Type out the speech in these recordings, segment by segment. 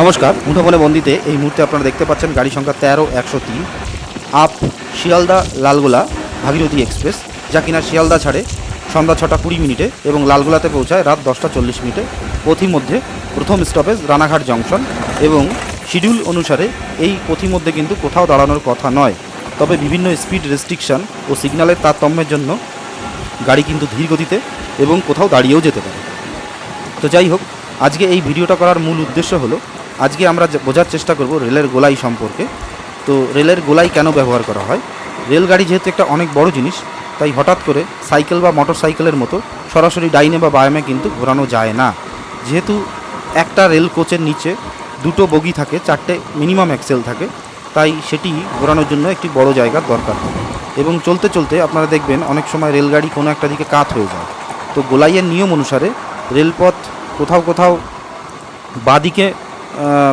নমস্কার মুঠোফোনে বন্দিতে এই মুহূর্তে আপনারা দেখতে পাচ্ছেন গাড়ি সংখ্যা তেরো, একশো তিন, আপ শিয়ালদা লালগোলা, ভাগীরথী এক্সপ্রেস, যা কিনা শিয়ালদা ছাড়ে সন্ধ্যা ছটা কুড়ি মিনিটে এবং লালগোলাতে পৌঁছায় রাত দশটা চল্লিশ মিনিটে। পথিমধ্যে প্রথম স্টপেজ রানাঘাট জংশন এবং শিডিউল অনুসারে এই পথিমধ্যে কিন্তু কোথাও দাঁড়ানোর কথা নয়। তবে বিভিন্ন স্পিড রেস্ট্রিকশন ও সিগন্যালের তারতম্যের জন্য গাড়ি কিন্তু ধীর গতিতে এবং কোথাও দাঁড়িয়েও যেতে পারে। তো যাই হোক, আজকে এই ভিডিওটা করার মূল উদ্দেশ্য হলো আজকে আমরা বোঝার চেষ্টা করব রেলের গোলাই সম্পর্কে। তো রেলের গোলাই কেন ব্যবহার করা হয়? রেলগাড়ি যেহেতু একটা অনেক বড় জিনিস, তাই হঠাৎ করে সাইকেল বা মোটর সাইকেলের মতো সরাসরি ডাইনে বা বায়ামে কিন্তু ঘোরানো যায় না। যেহেতু একটা রেল কোচের নিচে দুটো বগি থাকে, চারটে মিনিমাম এক্সেল থাকে, তাই সেটি ঘোরানোর জন্য একটি বড় জায়গার দরকার। এবং চলতে চলতে আপনারা দেখবেন অনেক সময় রেলগাড়ি কোনো একটা দিকে কাত হয়ে যায়। তো গোলাইয়ের নিয়ম অনুসারে রেলপথ কোথাও কোথাও বাদিকে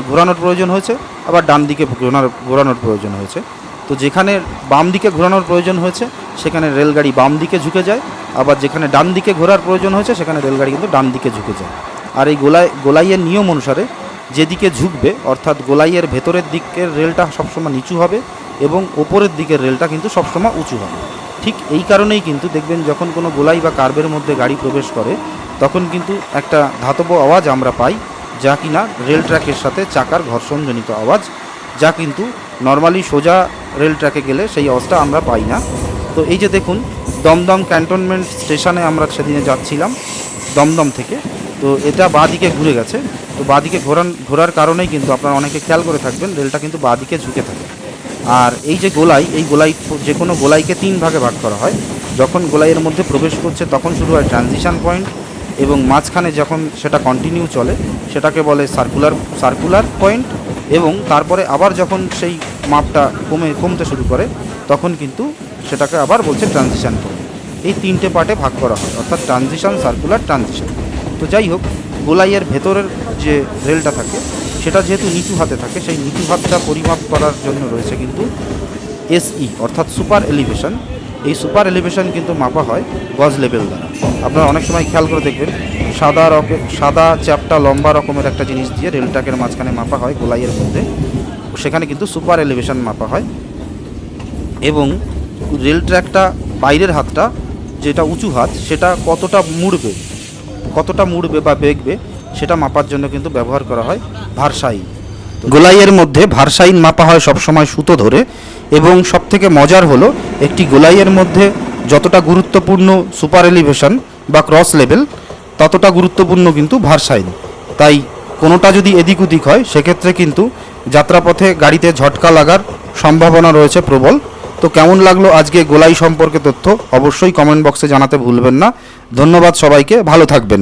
ঘোরানোর প্রয়োজন হয়েছে। আবার ডান দিকে ঘোরানোর ঘোরানোর প্রয়োজন হয়েছে। তো যেখানে বাম দিকে ঘোরানোর প্রয়োজন হয়েছে, সেখানে রেলগাড়ি বাম দিকে ঝুঁকে যায়। আবার যেখানে ডান দিকে ঘোরার প্রয়োজন হয়েছে, সেখানে রেলগাড়ি কিন্তু ডান দিকে ঝুঁকে যায়। আর এই গোলাই, গোলাইয়ের নিয়ম অনুসারে যেদিকে ঝুঁকবে, অর্থাৎ গোলাইয়ের ভেতরের দিকের রেলটা সবসময় নিচু হবে এবং ওপরের দিকের রেলটা কিন্তু সবসময় উঁচু হবে। ঠিক এই কারণেই কিন্তু দেখবেন যখন কোনো গোলাই বা কার্বের মধ্যে গাড়ি প্রবেশ করে, তখন কিন্তু একটা ধাতব আওয়াজ আমরা পাই। যা কিনা রেল ট্র্যাকের সাথে চাকার ঘর্ষণজনিত আওয়াজ, যা কিন্তু নর্মালি সোজা রেল ট্র্যাকে গেলে সেই আওয়াজটা আমরা পাই না। তো এই যে দেখুন, দমদম ক্যান্টনমেন্ট স্টেশনে আমরা সেদিনে যাচ্ছিলাম, দমদম থেকে। তো এটা বাঁদিকে ঘুরে গেছে। তো বাঁদিকে ঘোরান, ঘোরার কারণেই কিন্তু আপনারা অনেকে খেয়াল করে থাকবেন, রেলটা কিন্তু বাঁদিকে ঝুঁকে থাকে। আর এই যে গোলাই, এই গোলাই যে কোনো গোলাইকে তিন ভাগে ভাগ করা হয়। যখন গোলাইয়ের মধ্যে প্রবেশ করছে, তখন শুরু হয় ট্রানজিশন পয়েন্ট এবং মাঝখানে যখন সেটা কন্টিনিউ চলে, সেটাকে বলে সার্কুলার সার্কুলার পয়েন্ট এবং তারপরে আবার যখন সেই মাপটা কমে, কমতে শুরু করে, তখন কিন্তু সেটাকে আবার বলছে ট্রানজিশান পয়েন্ট এই তিনটে পার্টে ভাগ করা হয়, অর্থাৎ ট্রানজিশান সার্কুলার ট্রানজিশান তো যাই হোক, গোলাইয়ের ভেতরের যে রেলটা থাকে, সেটা যেহেতু নিচু হাতে থাকে, সেই নিচু হাতটা পরিমাপ করার জন্য রয়েছে কিন্তু এসই অর্থাৎ সুপার এলিভেশন এই সুপার এলিভেশন কিন্তু মাপা হয় গজ লেভেল দ্বারা। আপনারা অনেক সময় খেয়াল করে দেখবেন, সাদা রকম সাদা চ্যাপটা লম্বা রকমের একটা জিনিস দিয়ে রেল মাঝখানে মাপা হয় গোলাইয়ের মধ্যে। সেখানে কিন্তু সুপার এলিভেশন মাপা হয় এবং রেল ট্র্যাকটা বাইরের হাতটা যেটা উঁচু হাত, সেটা কতটা মুড়বে কতটা মুড়বে বা বেগবে, সেটা মাপার জন্য কিন্তু ব্যবহার করা হয় ভারসাইন। গোলাইয়ের মধ্যে ভারসাইন মাপা হয় সবসময় সুতো ধরে। এবং সবথেকে মজার হলো একটি গোলাইয়ের মধ্যে যতটা গুরুত্বপূর্ণ সুপার এলিভেশন বা ক্রস লেভেল ততটা গুরুত্বপূর্ণ কিন্তু ভারসাইন তাই কোনোটা যদি এদিক ওদিক হয়, সেক্ষেত্রে কিন্তু যাত্রাপথে গাড়িতে ঝটকা লাগার সম্ভাবনা রয়েছে প্রবল। তো কেমন লাগল আজকে গোলাই সম্পর্কে তথ্য, অবশ্যই কমেন্ট বক্সে জানাতে ভুলবেন না। ধন্যবাদ সবাইকে, ভালো থাকবেন।